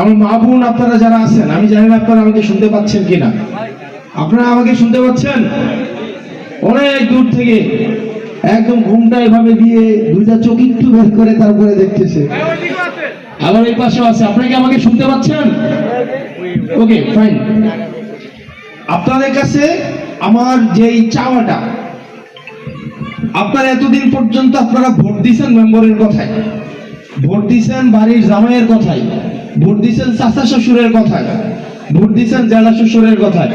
আমার মা বোন আপনারা যারা আছেন, আমি জানি না আপনারা আমাকে শুনতে পাচ্ছেন কিনা। আপনারা আমাকে শুনতে পাচ্ছেন? অনেক দূর থেকে একদম ঘুমটা এভাবে দিয়ে দুইটা চোখ একটু বের করে তারপরে দেখতেছে। আবার এই পাশেও আছে। আপনারা কি আমাকে শুনতে পাচ্ছেন? ওকে ফাইন আপনাদের কাছে আমার যেই চাওয়াটা, আপনারা এতদিন পর্যন্ত আপনারা ভোট দিয়েছেন মেম্বরের কথায়। ভোট দিয়েছেন বাড়ির জামাইয়ের কথায়। ভোট দিয়েছেন চাচা শ্বশুরের কথায়। ভোট দিয়েছেন জেলা শ্বশুরের কথায়।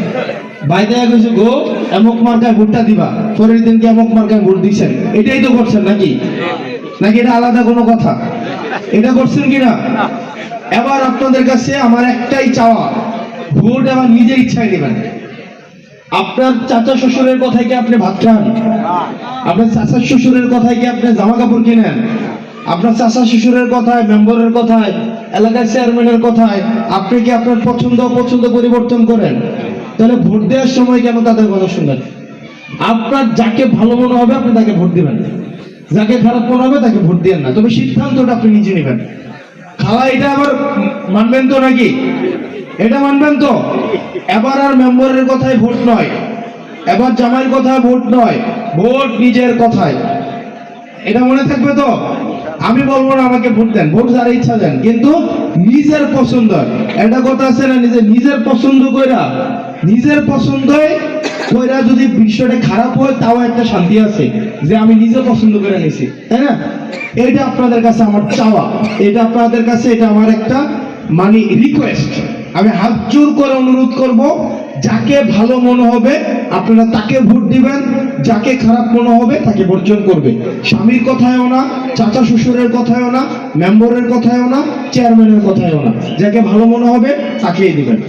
বাইরে গেছে গো, এমক মার্কায় ভোটটা দিবা। পরের দিনকে এমক মার্কায় ভোট দিছেন? এটাই তো করছেন নাকি? নাকি এটা আলাদা কোনো কথা? এটা করছেন কিনা? এবার আপনাদের কাছে আমার একটাই চাওয়া, ভোট এবার নিজের ইচ্ছায় নেবেন। আপনার চাচা শ্বশুরের কথায় কি আপনি ভাত খান? আপনার চাচা শ্বশুরের কথায় কি আপনি জামা কাপড় কিনেন? আপনার চাচা শ্বশুরের কথায়, মেম্বারের কথায় এলাকার চেয়ারম্যানের কথায়, আপনি কি আপনার পছন্দ অপছন্দ পরিবর্তন করেন? তাহলে ভোট দেওয়ার সময় কেন তাদের কথা শুনবেন? আপনার যাকে ভালো মনে হবে, আপনি তাকে ভোট দিবেন। যাকে খারাপ মনে হবে, তাকে ভোট দিবেন না। তবে সিদ্ধান্তটা আপনি নিজে নেবেন। খালা, এটা আবার মানবেন তো নাকি? এটা মানবেন তো? এবার আর মেম্বারের কথায় ভোট নয়। এবার জামাইয়ের কথায় ভোট নয়। ভোট নিজের কথায়। এটা মনে থাকবে তো? আমি বলব না আমাকে ভোট দেন, ভোট যারা ইচ্ছা দেন, কিন্তু নিজের পছন্দ একটা কথা আছে না নিজের নিজের পছন্দ কইরা, নিজের পছন্দ কইরা যদি বিষয়টা খারাপ হয়, তাও একটা শান্তি আছে যে আমি নিজে পছন্দ করে নিছি, তাই না? এটা আপনাদের কাছে আমার চাওয়া। এটা আপনাদের কাছে এটা আমার একটা মানে রিকোয়েস্ট আমি হাত জোর করে অনুরোধ করব, যাকে ভালো মনে হবে, আপনারা তাকে ভোট দিবেন। যাকে খারাপ মনে হবে তাকে বর্জন করবে। স্বামীর কথায়ও না, চাচা শ্বশুরের কথায়ও না, মেম্বরের কথায়ও না, চেয়ারম্যানের কথায়ও না। যাকে ভালো মনে হবে তাকেই দিবেন।